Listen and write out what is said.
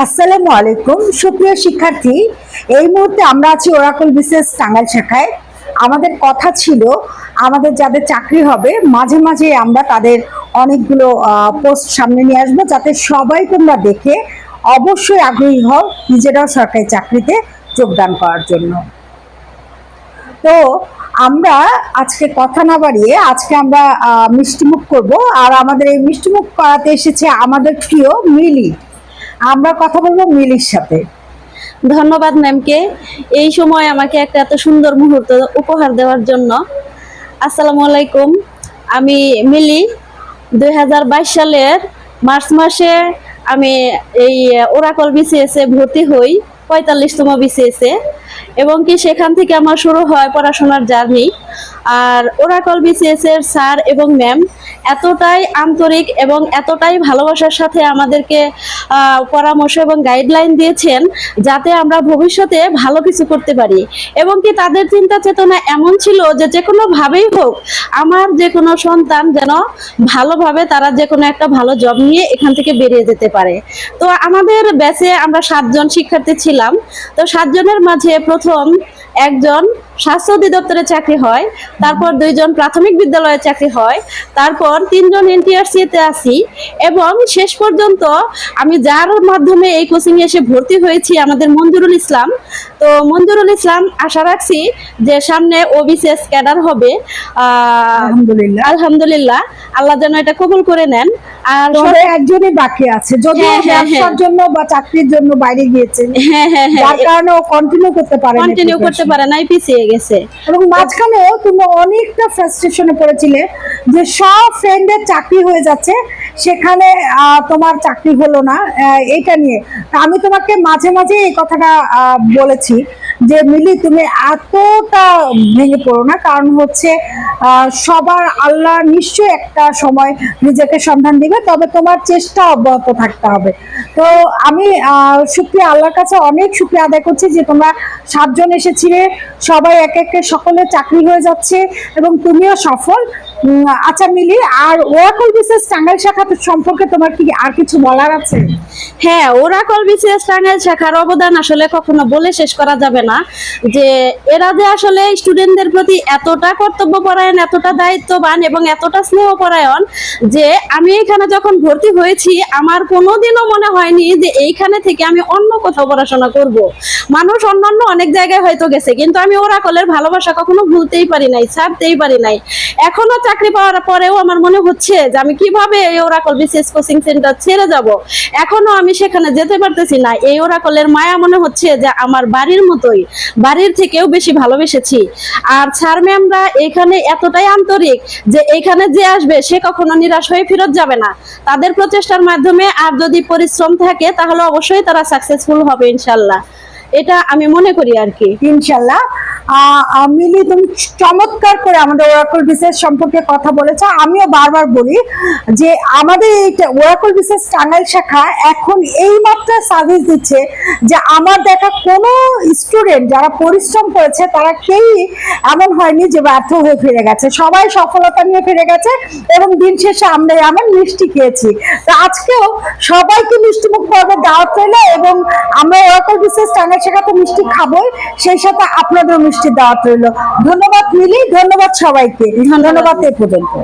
আসসালামু আলাইকুম। সুপ্রিয় শিক্ষার্থী, এই মুহূর্তে আমরা আছি ওরাকল বিশেষ টাঙ্গাইল শাখায়। আমাদের কথা ছিল, আমাদের যাদের চাকরি হবে, মাঝে মাঝে আমরা তাদের অনেকগুলো পোস্ট সামনে নিয়ে আসব যাতে সবাই তোমরা দেখে অবশ্যই আগ্রহী হও নিজেরাও সরকারি চাকরিতে যোগদান করার জন্য। তো আমরা আজকে কথা না বাড়িয়ে আজকে আমরা মিষ্টিমুখ করব। আর আমাদের এই মিষ্টিমুখ করাতে এসেছে আমাদের প্রিয় মিলি। আমরা কথা বলব মিলির সাথে। ধন্যবাদ ম্যামকে। এই সময় আমাকে একটা এত সুন্দর মুহূর্ত উপহার দেওয়ার জন্য। আসসালামু আলাইকুম। আমি মিলি। দু হাজার বাইশ সালের মার্চ মাসে আমি এই ওরাকল বিসিএস ভর্তি হই, পঁয়তাল্লিশতম বিসিএস এবং কি সেখান থেকে আমার শুরু হয় পড়াশোনার জার্নি। আর ওরাকল বিসিএস এর স্যার এবং ম্যাম এতটাই আন্তরিক এবং এতটাই ভালোবাসার সাথে আমাদেরকে পরামর্শ এবং গাইডলাইন দিয়েছেন যাতে আমরা ভবিষ্যতে ভালো কিছু করতে পারি। এবং কি তাদের চিন্তা চেতনা এমন ছিল যে যে কোনো ভাবেই হোক, আমার যে কোনো সন্তান যেন ভালোভাবে তারা যে কোনো একটা ভালো জব নিয়ে এখান থেকে বেরিয়ে যেতে পারে। তো আমাদের ব্যাচে আমরা সাতজন শিক্ষার্থী ছিলাম। তো সাতজনের মাঝে প্রথম একজন স্বাস্থ্য অধিদপ্তরে চাকরি হয় তারপর দুইজন প্রাথমিক বিদ্যালয়ে চাকরি হয় তারপর তিনজন এনটিআরসিতে আছি এবং শেষ পর্যন্ত আমি যার মাধ্যমে এই কোচিং এসে ভর্তি হয়েছি আমাদের মঞ্জুরুল ইসলাম। তো মঞ্জুরুল ইসলাম আশা রাখছি যে সামনে ওবিসিএস ক্যাডার হবে। আলহামদুলিল্লাহ। আলহামদুলিল্লাহ। আল্লাহ যেন এটা কবুল করে নেন। আর একজনই বাকি আছে। যদিও হ্যাঁ, হ্যাঁ, ব্যবসার জন্য বা চাকরির জন্য বাইরে গিয়েছে হ্যাঁ হ্যাঁ হ্যাঁ। কারণে ও কন্টিনিউ করতে পারে কন্টিনিউ করতে পারে নাই পিছিয়ে গেছে। এবং মাঝখানে তুমি অনেকটা ফ্রাস্ট্রেশনে পড়েছিলে যে সব ফ্রেন্ডের চাকরি হয়ে যাচ্ছে সেখানে আহ, তোমার চাকরি হলো না এটা নিয়ে। আমি তোমাকে মাঝে মাঝে এই কথাটা আহ, বলেছি। যে মিলি তুমি এতটা ভেঙে পড়ো না, কারণ হচ্ছে সবার আল্লাহ নিশ্চয়ই একটা সময় নিজেকে সন্ধান দিবে, তবে তোমার চেষ্টা অব্যাহত থাকতে হবে। তো আমি শুক্রিয়া আল্লাহর কাছে অনেক শুক্রিয়া আদায় করছি যে তোমরা সাতজন এসেছিলে, সবাই এক একে সকলে চাকরি হয়ে যাচ্ছে, এবং তুমিও সফল। আচ্ছা মিলি, আর ওরাকল বিশেষ টাঙ্গাইল শাখা সম্পর্কে তোমার কি আর কিছু বলার আছে? হ্যাঁ ওরাকল বিসিএস টাঙ্গাইল শাখার অবদান আসলে কখনো বলে শেষ করা যাবে না। যে এরা যে আসলে স্টুডেন্টদের প্রতি এতটা কর্তব্যপরায়ণ, এতটা দায়িত্ববান এবং এতটা স্নেহপরায়ণ যে আমি এখানে যখন ভর্তি হয়েছি, আমার কোনোদিনও মনে হয়নি যে এইখানে থেকে আমি অন্য কোথাও পড়াশোনা করব। মানুষ অন্যান্য অনেক জায়গায় হয়তো গেছে, কিন্তু আমি ওরাকলের ভালোবাসা কখনো ভুলতেই পারি নাই, ছাড়তেই পারি নাই। এখনও চাকরি পাওয়ার পরেও আমার মনে হচ্ছে যে আমি কীভাবে এই ওরাকল বিসিএস কোচিং সেন্টার ছেড়ে যাব। এখনও আমি সেখানে যেতে পারতেছি না। এই ওরাকলের মায়া মনে হচ্ছে যে আমার বাড়ির মতোই, বাড়ির থেকেও বেশি ভালোবেসেছি। আর স্যার ম্যামরা এখানে এতটাই আন্তরিক যে এখানে যে আসবে সে কখনো নিরাশ হয়ে ফেরত যাবে না। তাদের প্রচেষ্টার মাধ্যমে আর যদি পরিশ্রম থাকে তাহলে অবশ্যই তারা সাকসেসফুল হবে ইনশাল্লাহ। এটা আমি মনে করি আর কি। ইনশাল্লাহ। মিলি, তুমি চমৎকার করে আমাদের ওরাকল বিশেষ সম্পর্কে কথা বলেছ। আমিও বারবার বলি যে আমাদের এই ওরাকল বিশেষ টাঙ্গাইল শাখা এখন এই মাত্রা সার্ভিস দিচ্ছে যে আমার দেখা কোনো স্টুডেন্ট যারা পরিশ্রম করেছে, তারা কেউই এমন হয়নি যে ব্যর্থ হয়ে ফিরে গেছে। সবাই সফলতা নিয়ে ফিরে গেছে এবং দিন শেষে আমরা আমার মিষ্টি খেয়েছি। তো আজকেও সবাইকে মিষ্টি মুখ পর্বে দাওয়াত রইল এবং আমরা ওরাকল বিশেষ টাঙ্গাইল শাখা তো মিষ্টি খাবোই সেই সাথে আপনাদেরও মিষ্টি দাওয়াত রইল। ধন্যবাদ মিলি ধন্যবাদ সবাইকে। ধন্যবাদ এ পর্যন্ত।